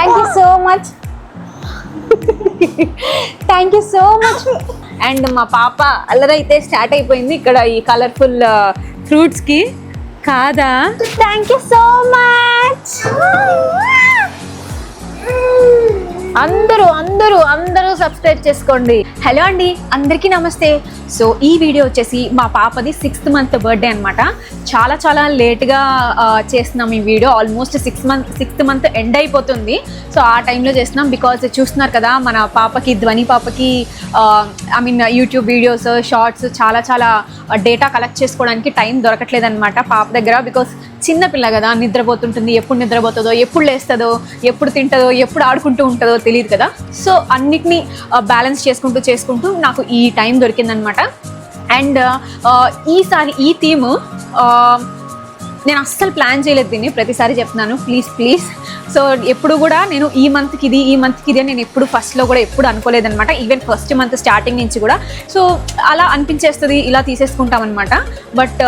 Thank you so much thank you so much and మా పాప అల్లరైతే స్టార్ట్ అయిపోయింది ఇక్కడ ఈ కలర్ఫుల్ ఫ్రూట్స్కి uh, కాదా? థ్యాంక్ యూ సో మచ్ అందరూ అందరూ అందరూ సబ్స్క్రైబ్ చేసుకోండి. హలో అండి అందరికీ నమస్తే. సో ఈ వీడియో వచ్చేసి మా పాపది సిక్స్త్ మంత్ బర్త్డే అనమాట చాలా చాలా లేట్గా చేస్తున్నాం ఈ video almost six month sixth month end అయిపోతుంది. సో ఆ టైంలో చేస్తున్నాం బికాజ్ చూస్తున్నారు కదా మన పాపకి ధ్వని పాపకి I mean YouTube videos shorts చాలా చాలా డేటా కలెక్ట్ చేసుకోవడానికి టైం దొరకట్లేదు అనమాట పాప దగ్గర. బికాస్ చిన్న పిల్ల కదా నిద్రపోతుంటుంది. ఎప్పుడు నిద్రపోతుందో ఎప్పుడు లేస్తుందో ఎప్పుడు తింటుందో ఎప్పుడు ఆడుకుంటూ ఉంటుందో తెలియదు కదా. సో అన్నిటినీ బ్యాలెన్స్ చేసుకుంటూ చేసుకుంటూ నాకు ఈ టైం దొరికిందనమాట. అండ్ ఈసారి ఈ థీమ్ నేను అస్సలు ప్లాన్ చేయలేదు దీన్ని. ప్రతిసారి చెప్తున్నాను ప్లీజ్ ప్లీజ్ సో ఎప్పుడు కూడా నేను ఈ మంత్కి ఇది ఈ మంత్కి ఇది అని నేను ఎప్పుడు ఫస్ట్లో కూడా ఎప్పుడు అనుకోలేదనమాట. ఈవెన్ ఫస్ట్ మంత్ స్టార్టింగ్ నుంచి కూడా. సో అలా అనిపించేస్తుంది ఇలా తీసేసుకుంటాం అనమాట బట్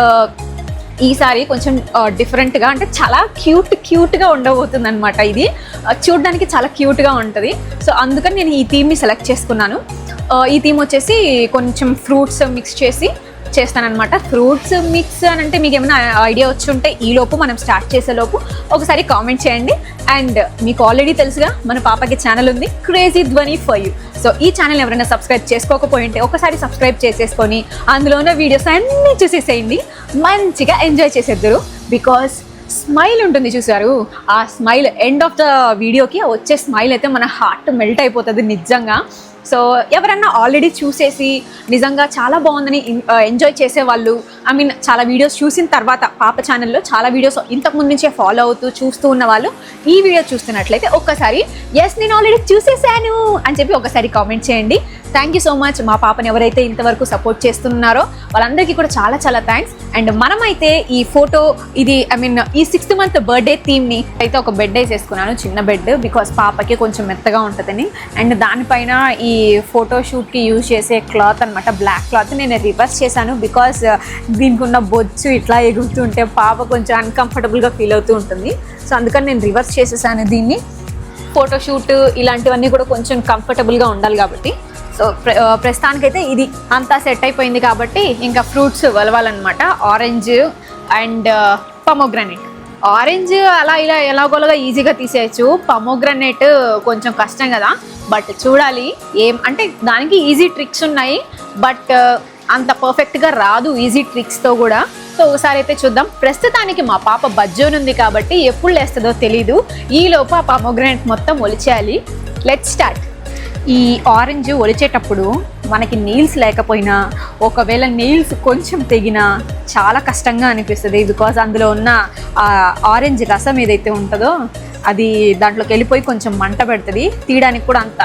ఈసారి కొంచెం డిఫరెంట్గా అంటే చాలా క్యూట్ క్యూట్గా ఉండబోతుంది అనమాట ఇది చూడడానికి చాలా క్యూట్గా ఉంటుంది. సో అందుకని నేను ఈ థీమ్ని సెలెక్ట్ చేసుకున్నాను. ఈ థీమ్ వచ్చేసి కొంచెం ఫ్రూట్స్ మిక్స్ చేసి చేస్తానమాట ఫ్రూట్స్ మిక్స్ అని అంటే మీకు ఏమైనా ఐడియా వచ్చి ఉంటే ఈ లోపు మనం స్టార్ట్ చేసే లోపు ఒకసారి కామెంట్ చేయండి. అండ్ మీకు ఆల్రెడీ తెలుసుగా మన పాపకి ఛానల్ ఉంది crazy Dhwani for you so ఈ ఛానల్ ఎవరైనా సబ్స్క్రైబ్ చేసుకోకపోయి ఉంటే ఒకసారి సబ్స్క్రైబ్ చేసేసుకొని అందులో ఉన్న వీడియోస్ అన్నీ చూసేసేయండి. మంచిగా ఎంజాయ్ చేసేద్దరు. బికాస్ స్మైల్ ఉంటుంది చూసారు. ఆ స్మైల్ ఎండ్ ఆఫ్ ద వీడియోకి వచ్చే స్మైల్ అయితే మన హార్ట్ మెల్ట్ అయిపోతుంది నిజంగా. సో ఎవరన్నా ఆల్రెడీ చూసేసి నిజంగా చాలా బాగుందని ఎంజాయ్ చేసేవాళ్ళు ఐ మీన్ చాలా వీడియోస్ చూసిన తర్వాత పాప ఛానల్లో చాలా వీడియోస్ ఇంతకుముందు నుంచే ఫాలో అవుతూ చూస్తూ ఉన్న వాళ్ళు ఈ వీడియో చూస్తున్నట్లయితే ఒక్కసారి ఎస్ నేను ఆల్రెడీ చూసేసాను. అని చెప్పి ఒకసారి కామెంట్ చేయండి. థ్యాంక్ యూ సో మచ్ మా పాపని ఎవరైతే ఇంతవరకు సపోర్ట్ చేస్తున్నారో వాళ్ళందరికీ కూడా చాలా చాలా థ్యాంక్స్ అండ్ మనమైతే ఈ ఫోటో ఇది ఐ మీన్ ఈ సిక్స్త్ మంత్ బర్త్డే థీమ్ని అయితే ఒక బెడ్ వేసేసుకున్నాను చిన్న బెడ్ బికాస్ పాపకి కొంచెం మెత్తగా ఉంటుందని. అండ్ దానిపైన ఈ ఫోటో షూట్కి యూజ్ చేసే క్లాత్ అనమాట బ్లాక్ క్లాత్ నేను రివర్స్ చేశాను బికాస్ uh, దీనికి ఉన్న బొచ్చు ఇట్లా ఎగురుతుంటే పాప కొంచెం అన్కంఫర్టబుల్గా ఫీల్ అవుతూ ఉంటుంది. సో అందుకని నేను రివర్స్ చేసేసాను దీన్ని. ఫోటోషూట్ ఇలాంటివన్నీ కూడా కొంచెం కంఫర్టబుల్గా ఉండాలి కాబట్టి. సో ప్రస్తుతానికైతే ఇది అంతా సెట్ అయిపోయింది కాబట్టి ఇంకా ఫ్రూట్స్ వలవాలన్నమాట. ఆరెంజ్ అండ్ పమోగ్రనేట్ ఆరెంజ్ అలా ఇలా ఎలాగోలాగా ఈజీగా తీసేయచ్చు. పమోగ్రనేట్ కొంచెం కష్టం కదా. బట్ చూడాలి ఏం అంటే దానికి ఈజీ ట్రిక్స్ ఉన్నాయి. బట్ అంత పర్ఫెక్ట్గా రాదు ఈజీ ట్రిక్స్తో కూడా. సో ఒకసారి అయితే చూద్దాం. ప్రస్తుతానికి మా పాప బజ్జోనుంది కాబట్టి ఎప్పుడు లేస్తుందో తెలీదు. ఈలోపు ఆ పమోగ్రనేట్ మొత్తం ఒలిచేయాలి. లెట్ స్టార్ట్ ఈ ఆరెంజ్ ఒలిచేటప్పుడు మనకి నీల్స్ లేకపోయినా ఒకవేళ నీల్స్ కొంచెం తెగినా చాలా కష్టంగా అనిపిస్తుంది. బికాజ్ అందులో ఉన్న ఆ ఆరెంజ్ రసం ఏదైతే ఉంటుందో అది దాంట్లోకి వెళ్ళిపోయి కొంచెం మంట పెడుతుంది. తీయడానికి కూడా అంత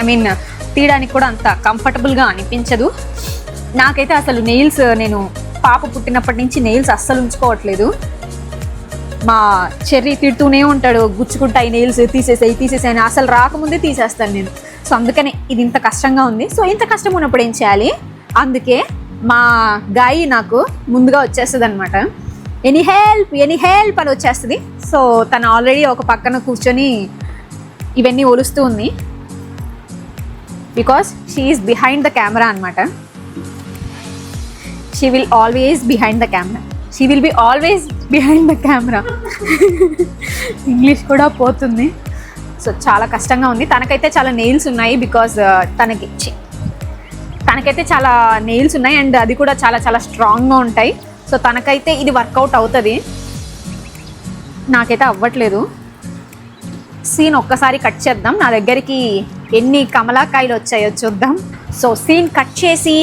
ఐ మీన్ తీయడానికి కూడా అంత కంఫర్టబుల్గా అనిపించదు. నాకైతే అసలు నెయిల్స్ నేను పాప పుట్టినప్పటి నుంచి నెయిల్స్ అస్సలు ఉంచుకోవట్లేదు. మా చెర్రీ తిడుతూనే ఉంటాడు గుచ్చుకుంటాయి నెయిల్స్ తీసేసాయి తీసేసాయి అసలు రాకముందే తీసేస్తాను నేను. సో అందుకనే ఇది ఇంత కష్టంగా ఉంది. సో ఇంత కష్టం ఉన్నప్పుడు ఏం చేయాలి? అందుకే మా గాయి నాకు ముందుగా వచ్చేస్తుంది అనమాట ఎనీ హెల్ప్ ఎనీ హెల్ప్ అని వచ్చేస్తుంది. సో తను ఆల్రెడీ ఒక పక్కన కూర్చొని ఇవన్నీ ఒలుస్తూ ఉంది. Because she's behind the camera అనమాట she will always behind the camera she will be always behind the camera English కూడా పోతుంది. సో చాలా కష్టంగా ఉంది. తనకైతే చాలా నెయిల్స్ ఉన్నాయి బికాజ్ uh, తనకి తనకైతే చాలా నెయిల్స్ ఉన్నాయి అండ్ అది కూడా చాలా చాలా స్ట్రాంగ్గా ఉంటాయి. సో తనకైతే ఇది వర్కౌట్ అవుతుంది. నాకైతే అవ్వట్లేదు. సీన్ ఒక్కసారి కట్ చేద్దాం. నా దగ్గరికి ఎన్ని కమలాకాయలు వచ్చాయో చూద్దాం. సో సీన్ కట్ చేసి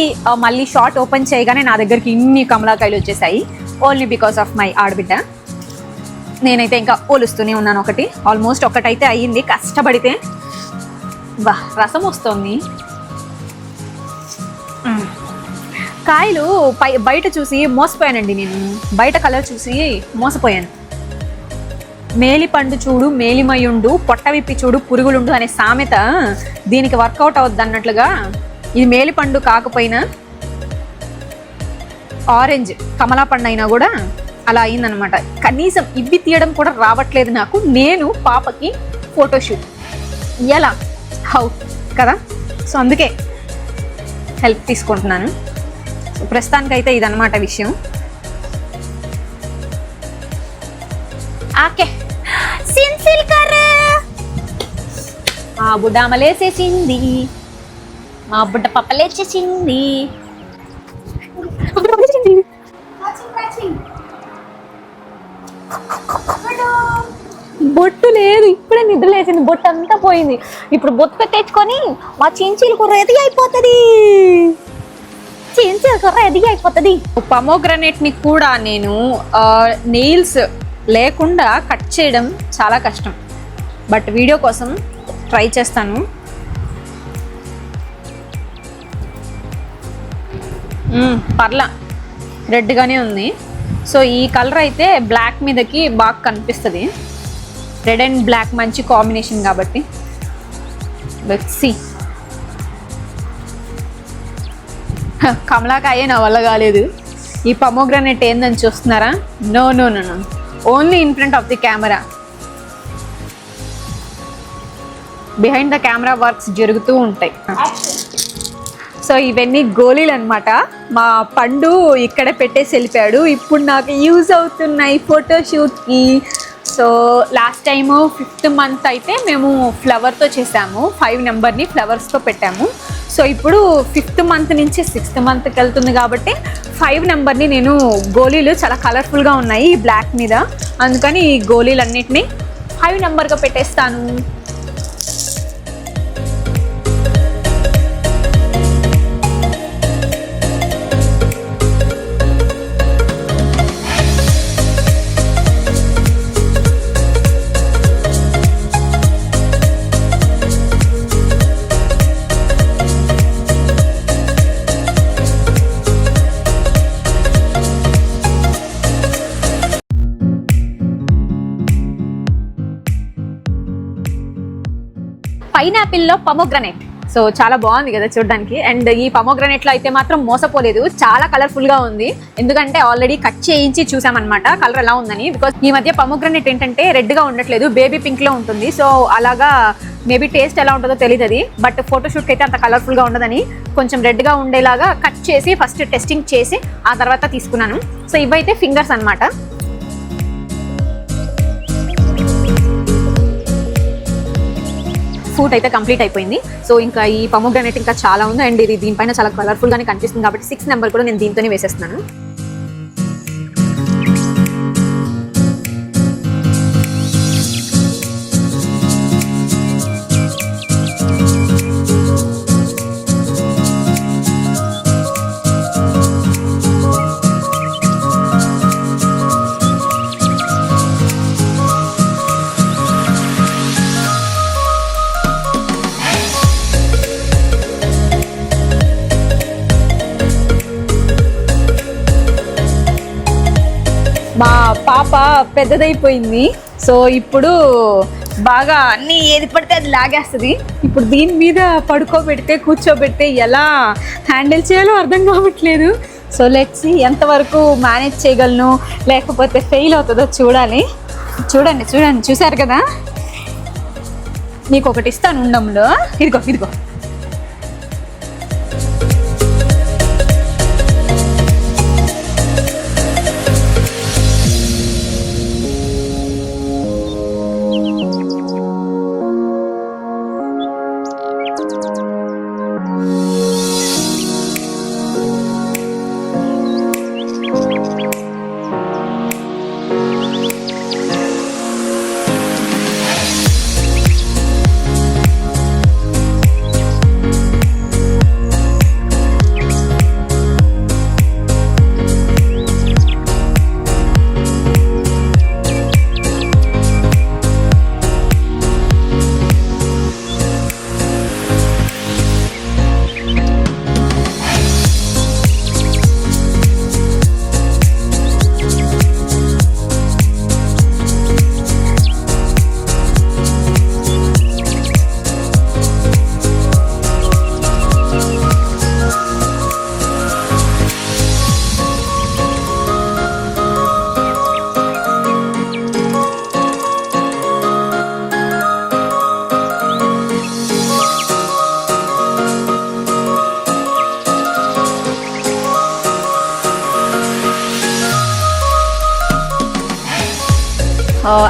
మళ్ళీ షార్ట్ ఓపెన్ చేయగానే నా దగ్గరికి ఇన్ని కమలాకాయలు వచ్చేసాయి. ఓన్లీ బికాస్ ఆఫ్ మై ఆడబిడ్డ. నేనైతే ఇంకా పోలుస్తూనే ఉన్నాను ఒకటి. ఆల్మోస్ట్ ఒకటైతే అయ్యింది. కష్టపడితే వా రసం వస్తుంది. కాయలు పై బయట చూసి మోసపోయానండి నేను. బయట కలర్ చూసి మోసపోయాను. మేలి పండు చూడు మేలిమయుండు పొట్ట విప్పి చూడు పురుగులుండు అనే సామెత దీనికి వర్కౌట్ అవుద్ది అన్నట్లుగా ఇది మేలి పండు కాకపోయినా ఆరెంజ్ కమలా పండు అయినా కూడా అలా అయిందనమాట కనీసం ఇవి తీయడం కూడా రావట్లేదు నాకు. నేను పాపకి ఫోటోషూట్ ఎలా? హౌ కదా? సో అందుకే హెల్ప్ తీసుకుంటున్నాను. సో ప్రస్తుతానికైతే ఇదనమాట విషయం. ఓకే సిన్సిల్ కర్రే ఆ బుడ్డామలేసేసింది మా బుడ్డ పప్పలేసేసింది బొట్టు లేదు ఇప్పుడే నిద్ర లేచింది బొట్టు అంతా పోయింది. ఇప్పుడు బొట్టు తెచ్చుకొని మా చించీలు కూర ఎదిగి అయిపోతుంది. చించీల కూర ఎదిగి అయిపోతుంది. పమోగ్రనేట్ని కూడా నేను నెయిల్స్ లేకుండా కట్ చేయడం చాలా కష్టం. బట్ వీడియో కోసం ట్రై చేస్తాను. పర్ల. రెడ్గానే ఉంది. సో ఈ కలర్ అయితే బ్లాక్ మీదకి బాగా కనిపిస్తుంది. రెడ్ అండ్ బ్లాక్ మంచి కాంబినేషన్ కాబట్టి. సి కమలాకాయే నా వల్ల కాలేదు. ఈ పమోగ్రానేట్ ఏందని చూస్తున్నారా? No no no no only in front of the camera behind the camera works జరుగుతూ ఉంటాయి. సో ఇవన్నీ గోళీలు అనమాట మా పండు ఇక్కడ పెట్టేసి వెళ్ళిపోయాడు. ఇప్పుడు నాకు యూజ్ అవుతున్నాయి ఫోటోషూట్కి. So last time fifth month అయితే మేము ఫ్లవర్తో చేసాము. ఫైవ్ నెంబర్ని ఫ్లవర్స్తో పెట్టాము. సో ఇప్పుడు ఫిఫ్త్ మంత్ నుంచి సిక్స్త్ మంత్కి వెళ్తుంది కాబట్టి ఫైవ్ నెంబర్ని నేను గోళీలు చాలా కలర్ఫుల్గా ఉన్నాయి ఈ బ్లాక్ మీద. అందుకని ఈ గోళీలన్నిటిని ఫైవ్ నెంబర్గా పెట్టేస్తాను. పైనాపిల్లో పమోగ్రనేట్ సో చాలా బాగుంది కదా చూడడానికి. అండ్ ఈ పమోగ్రనేట్లో అయితే మాత్రం మోసపోలేదు. చాలా కలర్ఫుల్గా ఉంది. ఎందుకంటే ఆల్రెడీ కట్ చేయించి చూసామన్నమాట కలర్ ఎలా ఉందని. బికాస్ ఈ మధ్య పమోగ్రనేట్ ఏంటంటే రెడ్గా ఉండట్లేదు. బేబీ పింక్లో ఉంటుంది. సో అలాగా మేబీ టేస్ట్ ఎలా ఉంటుందో తెలియదు అది. బట్ ఫోటోషూట్కి అయితే అంత కలర్ఫుల్గా ఉండదని. కొంచెం రెడ్గా ఉండేలాగా కట్ చేసి ఫస్ట్ టెస్టింగ్ చేసి ఆ తర్వాత తీసుకున్నాను. సో ఇవైతే ఫింగర్స్ అన్నమాట. ఫుడ్ అయితే కంప్లీట్ అయిపోయింది. సో ఇంకా ఈ పమోగ్రానైట్ ఇంకా చాలా ఉంది. అండ్ ఇది దీనిపైన చాలా కలర్ఫుల్ గానే కనిపిస్తుంది కాబట్టి సిక్స్ నెంబర్ కూడా నేను దీంతోనే వేసేస్తున్నాను. మా పాప పెద్దదైపోయింది. సో ఇప్పుడు బాగా అన్ని ఏది పడితే అది లాగేస్తుంది. ఇప్పుడు దీని మీద పడుకోబెడితే కూర్చోబెడితే ఎలా హ్యాండిల్ చేయాలో అర్థం కావట్లేదు. సో లెట్స్ ఎంతవరకు మేనేజ్ చేయగలను లేకపోతే ఫెయిల్ అవుతుందో చూడాలి. చూడండి చూడండి చూసారు కదా? నీకు ఒకటి ఇస్తాను ఉండంలో. ఇదిగో ఇదిగో.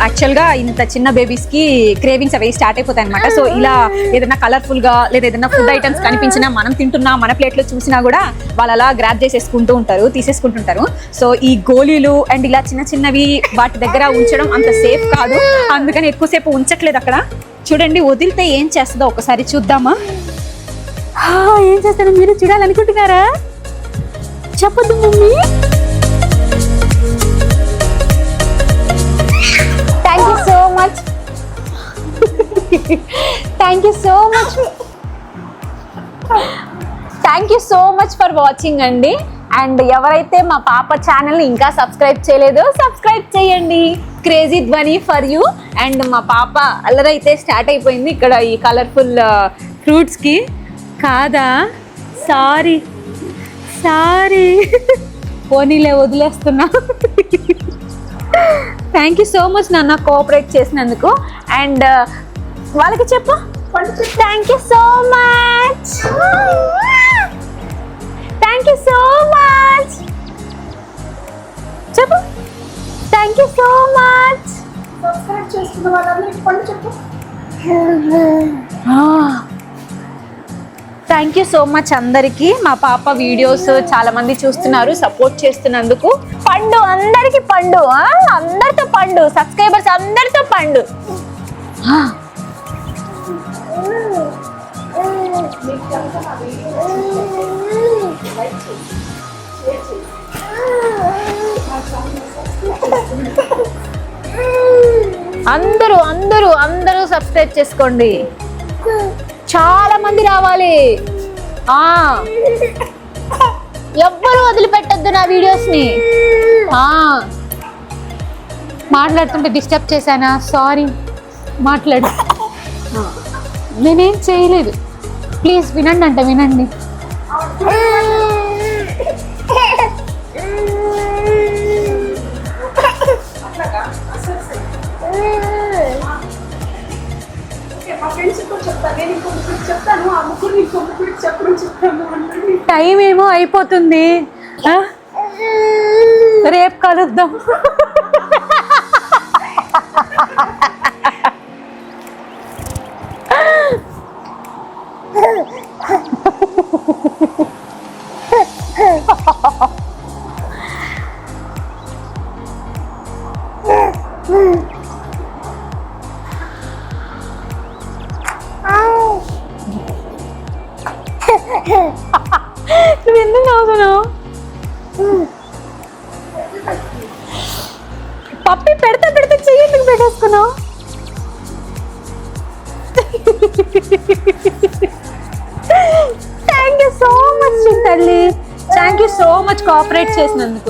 యాక్చువల్గా ఇంత చిన్న బేబీస్కి క్రేవింగ్స్ అవి స్టార్ట్ అయిపోతాయి అనమాట సో ఇలా ఏదైనా కలర్ఫుల్గా లేదా ఏదైనా ఫుడ్ ఐటమ్స్ కనిపించినా మనం తింటున్నా మన ప్లేట్లో చూసినా కూడా వాళ్ళు అలా గ్రాప్ చేసేసుకుంటూ ఉంటారు తీసేసుకుంటుంటారు. సో ఈ గోళీలు అండ్ ఇలా చిన్న చిన్నవి వాటి దగ్గర ఉంచడం అంత సేఫ్ కాదు. అందుకని ఎక్కువసేపు ఉంచట్లేదు అక్కడ. చూడండి వదిలితే ఏం చేస్తుందో ఒకసారి చూద్దామా? ఏం చేస్తాను మీరు చూడాలనుకుంటున్నారా? చెప్పదు mummy. Thank you so much thank you so much thank you so much for watching అండి. అండ్ ఎవరైతే మా పాప ఛానల్ని ఇంకా సబ్స్క్రైబ్ చేయలేదో సబ్స్క్రైబ్ చేయండి. క్రేజీ ధ్వని ఫర్ యూ అండ్ మా పాప అల్లరైతే స్టార్ట్ అయిపోయింది ఇక్కడ ఈ కలర్ఫుల్ ఫ్రూట్స్కి uh, కాదా? సారీ సారీ పోనీలే వదిలేస్తున్నా. థ్యాంక్ యూ సో మచ్ నాన్న కోఆపరేట్ చేసినందుకు. అండ్ వాళ్ళకి చెప్పు. Thank you so much thank you so much చెప్పు. Thank you so much subscribe చేసుకున్న వాళ్ళందరికీ పండు చెప్పు థ్యాంక్ యూ సో మచ్ అందరికీ. మా పాప వీడియోస్ చాలా మంది చూస్తున్నారు సపోర్ట్ చేస్తున్నందుకు. పండు అందరికి పండు అందరితో పండు సబ్స్క్రైబర్స్ అందరితో పండు. అందరూ అందరూ అందరూ సబ్స్క్రైబ్ చేసుకోండి. చాలా మంది రావాలి. ఆ. ఎవ్వరు వదిలిపెట్టద్దు నా వీడియోస్ని. మాట్లాడుతుంటే డిస్టర్బ్ చేశానా? సారీ మాట్లాడు. నేనేం చేయలేదు. ప్లీజ్ వినండి అంట వినండి. ఫ్రెండ్స్ కూడా చెప్తాను నేను ఇంకో ముగ్గురికి చెప్తాను ఆ ముగ్గురు ఇంకో ముగ్గురికి చెప్పడం చెప్తాను అంటే టైం ఏమో అయిపోతుంది. రేపు కలుద్దాం. ha ఎందుకు థ్యాంక్ యూ సో మచ్ తల్లి. Thank you so much cooperate చేసినందుకు.